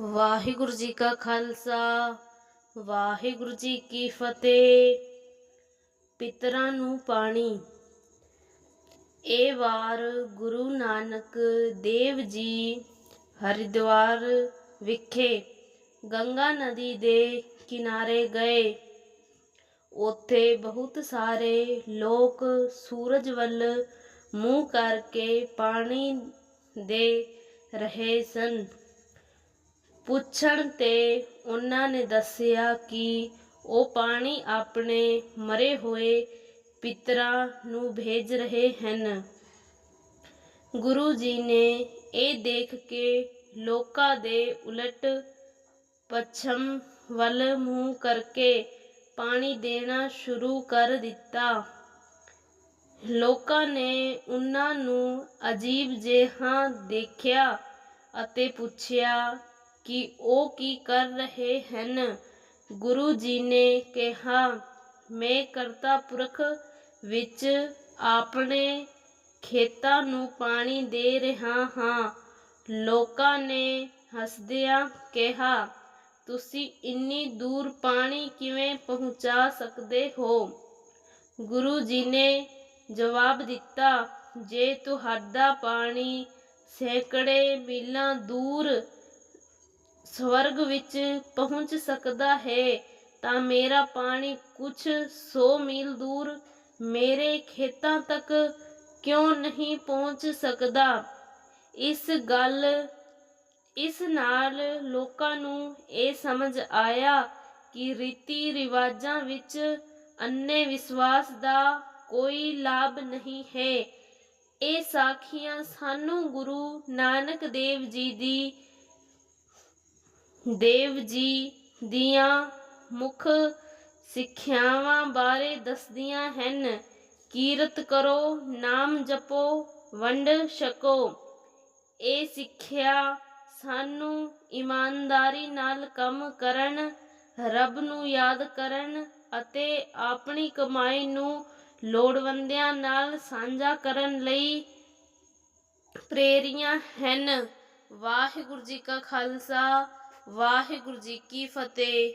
ਵਾਹਿਗੁਰੂ ਜੀ ਕਾ ਖਾਲਸਾ, ਵਾਹਿਗੁਰੂ ਜੀ ਕੀ ਫਤਿਹ। ਪਿਤਰਾਂ ਨੂੰ ਪਾਣੀ। ਇਹ ਵਾਰ ਗੁਰੂ ਨਾਨਕ ਦੇਵ ਜੀ ਹਰਿਦੁਆਰ ਵਿਖੇ ਗੰਗਾ ਨਦੀ ਦੇ ਕਿਨਾਰੇ ਗਏ। ਉੱਥੇ ਬਹੁਤ ਸਾਰੇ ਲੋਕ ਸੂਰਜ ਵੱਲ ਮੂੰਹ ਕਰਕੇ ਪਾਣੀ ਦੇ ਰਹੇ ਸਨ। ਪੁੱਛਣ ਤੇ ਉਹਨਾਂ ਨੇ ਦੱਸਿਆ ਕਿ ਉਹ ਪਾਣੀ ਆਪਣੇ ਮਰੇ ਹੋਏ ਪਿਤਰਾਂ ਨੂੰ ਭੇਜ ਰਹੇ ਹਨ। ਗੁਰੂ ਜੀ ਨੇ ਇਹ ਦੇਖ ਕੇ ਲੋਕਾਂ ਦੇ ਉਲਟ ਪੱਛਮ ਵੱਲ ਮੂੰਹ ਕਰਕੇ ਪਾਣੀ ਦੇਣਾ ਸ਼ੁਰੂ ਕਰ ਦਿੱਤਾ। ਲੋਕਾਂ ਨੇ ਉਹਨਾਂ ਨੂੰ ਅਜੀਬ ਜਿਹਾ ਦੇਖਿਆ ਅਤੇ ਪੁੱਛਿਆ ਕਿ ਉਹ ਕੀ ਕਰ ਰਹੇ ਹਨ? ਗੁਰੂ ਜੀ ਨੇ ਕਿਹਾ, ਮੈਂ ਕਰਤਾ ਪੁਰਖ ਵਿੱਚ ਆਪਣੇ ਖੇਤਾਂ ਨੂੰ ਪਾਣੀ ਦੇ ਰਿਹਾ ਹਾਂ। ਲੋਕਾਂ ਨੇ ਹੱਸਦਿਆਂ ਕਿਹਾ, ਤੁਸੀਂ ਇੰਨੀ ਦੂਰ ਪਾਣੀ ਕਿਵੇਂ ਪਹੁੰਚਾ ਸਕਦੇ ਹੋ? ਗੁਰੂ ਜੀ ਨੇ ਜਵਾਬ ਦਿੱਤਾ, ਜੇ ਤੁਹਾਡਾ ਪਾਣੀ ਸੈਂਕੜੇ ਮੀਲਾਂ ਦੂਰ ਸਵਰਗ ਵਿੱਚ ਪਹੁੰਚ ਸਕਦਾ ਹੈ, ਤਾਂ ਮੇਰਾ ਪਾਣੀ ਕੁਛ 100 ਮੀਲ ਦੂਰ ਮੇਰੇ ਖੇਤਾਂ ਤੱਕ ਕਿਉਂ ਨਹੀਂ ਪਹੁੰਚ ਸਕਦਾ? ਇਸ ਗੱਲ, ਇਸ ਨਾਲ ਲੋਕਾਂ ਨੂੰ ਇਹ ਸਮਝ ਆਇਆ ਕਿ ਰੀਤੀ ਰਿਵਾਜਾਂ ਵਿੱਚ ਅੰਨੇ ਵਿਸ਼ਵਾਸ ਦਾ ਕੋਈ ਲਾਭ ਨਹੀਂ ਹੈ। ਇਹ ਸਾਖੀਆਂ ਸਾਨੂੰ ਗੁਰੂ ਨਾਨਕ ਦੇਵ ਜੀ ਦੀ ਦੇਵ ਜੀ ਦੀਆਂ ਮੁੱਖ ਸਿੱਖਿਆਵਾਂ ਬਾਰੇ ਦੱਸਦੀਆਂ ਹਨ। ਕੀਰਤ ਕਰੋ, ਨਾਮ ਜਪੋ, ਵੰਡ ਛਕੋ। ਇਹ ਸਿੱਖਿਆ ਸਾਨੂੰ ਇਮਾਨਦਾਰੀ ਨਾਲ ਕੰਮ ਕਰਨ, ਰੱਬ ਨੂੰ ਯਾਦ ਕਰਨ ਅਤੇ ਆਪਣੀ ਕਮਾਈ ਨੂੰ ਲੋੜਵੰਦਿਆਂ ਨਾਲ ਸਾਂਝਾ ਕਰਨ ਲਈ ਪ੍ਰੇਰੀਆਂ ਹਨ। ਵਾਹਿਗੁਰੂ ਜੀ ਕਾ ਖਾਲਸਾ ਵਾਹਿਗੁਰੂ ਜੀ ਕੀ ਫਤਿਹ।